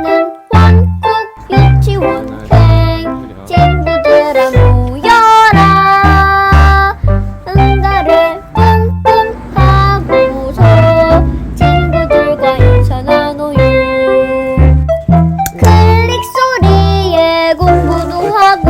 우리는 원국 유치원 생 친구들아 모여라. 응가를 뿡뿡 하고서 친구들과 인사 나눠요. 클릭 소리에 공부도 하고